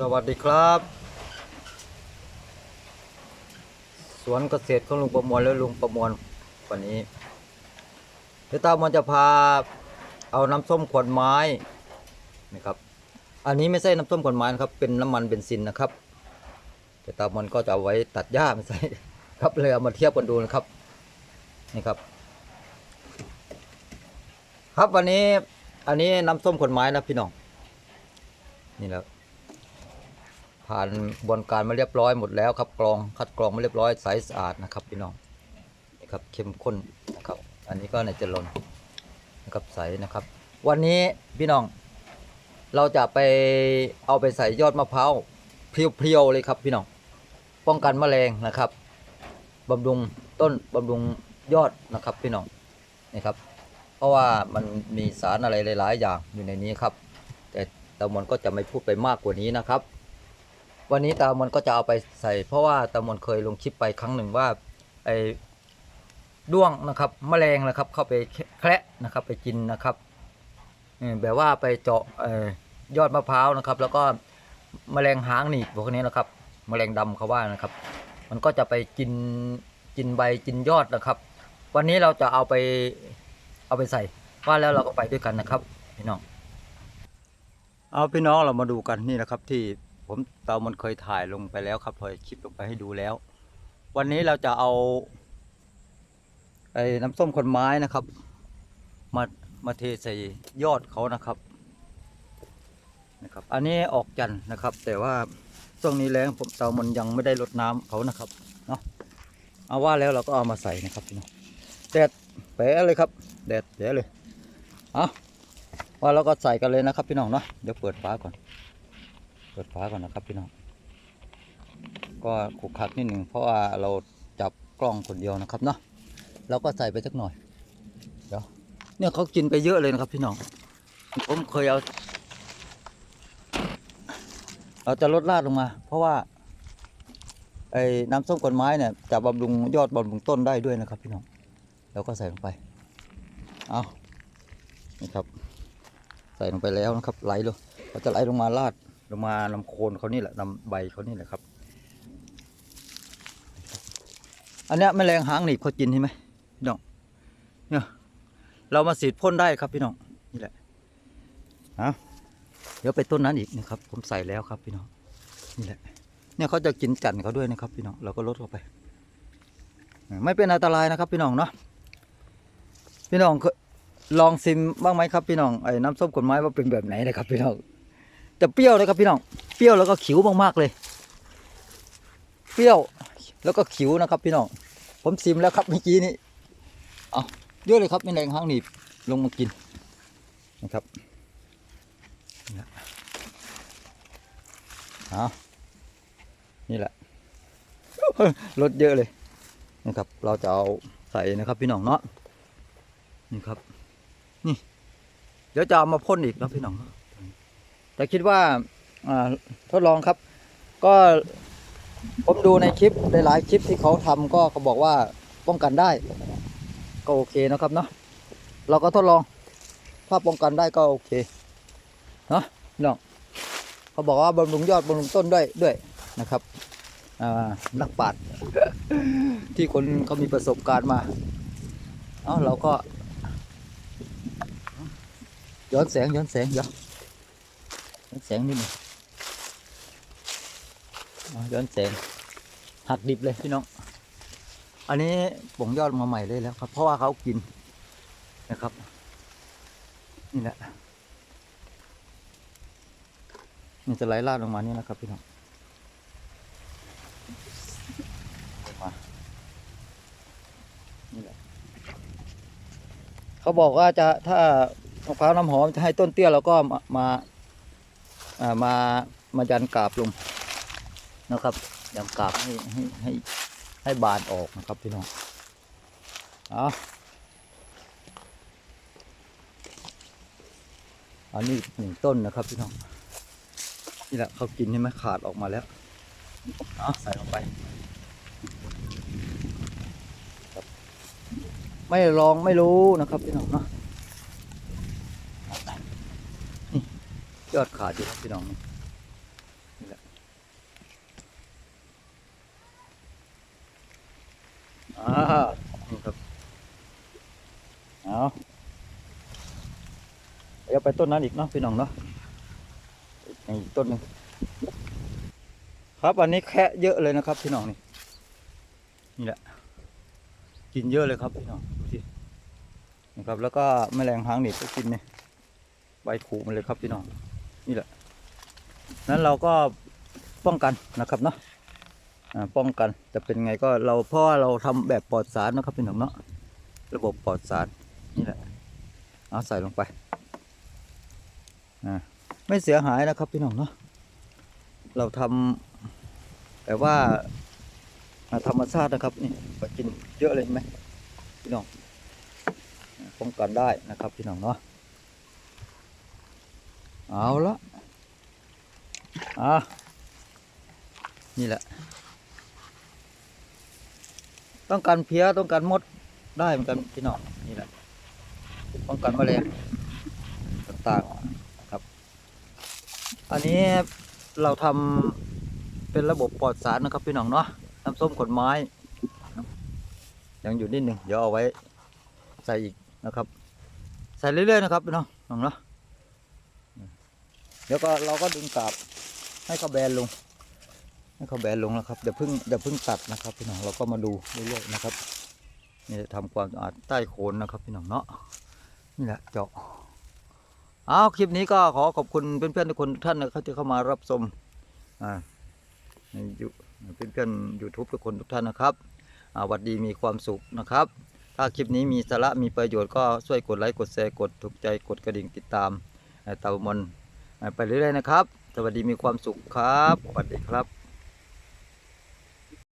สวัสดีครับ สวนเกษตรของลุงประมวลและลุงประมวลวันนี้เดี๋ยวตามันจะพาเอาน้ำส้มขวดไม้นะครับ อันนี้ไม่ใช่น้ำส้มขวดไม้นะครับ เป็นน้ำมันเบนซินนะครับเดี๋ยวตามันก็จะเอาไว้ตัดหญ้าไม่ใช่ครับเลยเอามาเทียบกันดูนะครับนี่ครับ ครับวันนี้อันนี้น้ำส้มขวดไม้นะพี่น้องนี่แหละ ผ่านกระบวนการมาเรียบร้อยหมดแล้วครับกรองคัดกรองมาเรียบร้อยใสสะอาดนะครับพี่น้องนี่ครับเข้มข้นนะครับ อันนี้ก็ในจะลนนะครับใสนะครับ วันนี้พี่น้อง เราจะไปเอาไปใส่ยอดมะพร้าวเพียวๆเลยครับพี่น้องป้องกันแมลงนะครับบำรุงต้นบำรุงยอดนะครับพี่น้องนี่ครับเพราะว่ามันมีสารอะไรหลาย ๆ อย่างอยู่ในนี้ครับ แต่ตะมนก็จะไม่พูดไปมากกว่านี้นะครับ วันนี้ตามนก็จะเอาไปใส่ เพราะว่าตามนเคยลงคลิปไปครั้งหนึ่งว่าไอ้ด้วงนะครับแมลงนะครับ เข้าไปแคระนะครับ ไปกินนะครับเออแบบว่าไปเจาะยอดมะพร้าวนะครับ แล้วก็แมลงหางหนีบพวกนี้นะครับแมลงดำเขาว่านะครับ มันก็จะไปกินกินใบกินยอดนะครับ วันนี้เราจะเอาไปเอาไปใส่ว่าแล้วเราก็ไปด้วยกันนะครับพี่น้อง เอาพี่น้องเรามาดูกันนี่นะครับที่ ผมเตามันเคยถ่ายลงไปแล้วครับเคยคลิปลงไปให้ดูแล้ว วันนี้เราจะเอาไอ้น้ำส้มคนไม้นะครับ มามาเทใส่ยอดเขานะครับนะครับ อันนี้ออกจันนะครับ แต่ว่าช่วงนี้แรงผมเตามันยังไม่ได้ลดน้ำเขานะครับเนาะเอาว่าแล้วเราก็เอามาใส่นะครับพี่น้องแดดแปะเลยครับแดดแปะเลยเอาว่าเราก็ใส่กันเลยนะครับพี่น้องเนาะเดี๋ยวเปิดฝาก่อน เปิดฝาก่อนนะครับพี่น้อง ก็ขุกขักนิดหนึ่งเพราะว่าเราจับกล้องคนเดียวนะครับเนาะเราก็ใส่ไปสักหน่อย เดี๋ยว เนี่ยเขากินไปเยอะเลยนะครับพี่น้อง ผมเคยเอา เราจะลดลาดลงมา เพราะว่าไอ้น้ำส้มกวนไม้เนี่ยจะบำรุงยอดบำรุงต้นได้ด้วยนะครับ พี่น้องเราก็ใส่ลงไป เอานี่ครับ ใส่ลงไปแล้วนะครับ ไหลลงเราจะไหลลงมาลาด ลงมาลำโคนเขานี่แหละลำใบเขานี่แหละครับ อันนี้แมลงหางหนีบเขากินใช่ไหมพี่น้องเนี่ยเรามาสีดพ่นได้ครับพี่น้องนี่แหละเอาเดี๋ยวไปต้นนั้นอีกนะครับ ผมใส่แล้วครับพี่น้องนี่แหละ เนี่ยเขาจะกินจันทร์เขาด้วยนะครับ พี่น้องเราก็ลดเข้าไป ไม่เป็นอันตรายนะครับ พี่น้องเนาะพี่น้องลองซิมบ้างไหมครับพี่น้องไอ้น้ำส้มกลไม้ว่าเป็นแบบไหนนะครับพี่น้อง จะเปรี้ยวเลยครับพี่น้องเปรี้ยวแล้วก็ขิวมากๆเลย เปรี้ยวแล้วก็ขิวนะครับพี่น้องผมซิมแล้วครับเมื่อกี้นี้เอาเยอะเลยครับมีแรงหางหนีบลงมากินนะครับนี่แหละเอานี่แหละลดเยอะเลยนะครับ เราจะเอาใส่นะครับพี่น้องเนาะนี่ครับ นี่ เดี๋ยวจะเอามาพ่นอีกนะพี่น้อง แต่คิดว่าทดลองครับ ก็ผมดูในคลิปหลายๆคลิปที่เขาทำก็เขาบอกว่าป้องกันได้ ก็โอเคนะครับเนาะเราก็ทดลอง ถ้าป้องกันได้ก็โอเคเนาะน้องเขาบอกว่าบำรุงยอดบำรุงต้นด้วยด้วยนะครับนักปราชญ์ที่คนเขามีประสบการณ์มาเอ้าเราก็ย้อนแสงย้อนแสงเดี๋ยว อนแสงนิดหนึงอ่าย้อนแสงหักดิบเลยพี่น้อง อันนี้ป่งยอดมาใหม่เลยแล้วครับ เพราะว่าเขากินนะครับ นี่แหละมันจะไหลลาดลงมานี่นะครับพี่น้องมานี่แหละเขาบอกว่าจะถ้ามะพร้าวน้ำหอมจะให้ต้นเตี้ยเราก็มามา มามายันกาบลงนะครับยันกาบให้ให้ให้ให้บานออกนะครับพี่น้องเอาอันนี้หนึ่งต้นนะครับพี่น้องนี่แหละเขากินใช่ไหมขาดออกมาแล้วเอาใส่ลงไปไม่ลองไม่รู้นะครับพี่น้องเนาะ ยอดขาดอยู่พี่น้องนี่แหละอ่าครับเอาเดี๋ยวไปต้นนั้นอีกเนาะพี่น้องเนาะอีกต้นหนึ่งครับอันนี้แคะเยอะเลยนะครับพี่น้องนี่นี่แหละกินเยอะเลยครับพี่น้องดูสินะครับแล้วก็แมลงหางหนีบก็กินเนี่ยใบขู่มันเลยครับพี่น้อง นี่แหละนั้นเราก็ป้องกันนะครับเนาะป้องกันจะเป็นไงก็เราเพราะว่าเราทำแบบปลอดสารนะครับพี่น้องเนาะระบบปลอดสารนี่แหละเอาใส่ลงไปไม่เสียหายนะครับพี่น้องเนาะเราทำแต่ว่าธรรมชาตินะครับนี่ก็กินเยอะเลยไหมพี่น้องป้องกันได้นะครับพี่น้องเนาะ เอาละอะนี่แหละ ต้องการเพี้ยต้องการมดได้เหมือนกันพี่น้องนี่แหละป้องกันแมลงต่างๆครับ อันนี้เราทำเป็นระบบปลอดสารนะครับพี่น้องเนาะน้ำส้มขนไม้ ยังอยู่นิดหนึ่งเดี๋ยวเอาไว้ใส่อีกนะครับ ใส่เรื่อยๆนะครับพี่น้องน้องเนาะ เดี๋ยวก็เราก็ดึงกาบให้เขาแบนลง ให้เขาแบนลงนะครับเดี๋ยวเพิ่งเดี๋ยวเพิ่งตัดนะครับพี่น้องเราก็มาดูเรื่อยๆนะครับนี่ทำความสะอาดใต้โคนนะครับพี่น้องเนาะนี่แหละเจาะเอาคลิปนี้ก็ขอขอบคุณเพื่อนๆทุกคนทุกท่านนะครับที่เข้ามารับชมอ่าในยูเพื่อนๆยูทูบทุกคนทุกท่านนะครับอ่าหวัดดีมีความสุขนะครับ ถ้าคลิปนี้มีสาระมีประโยชน์ก็ช่วยกดไลค์กดแชร์กดถูกใจกดกระดิ่งติดตามเอ่อเตามน ไปเรื่อยๆนะครับ สวัสดีมีความสุขครับสวัสดีครับ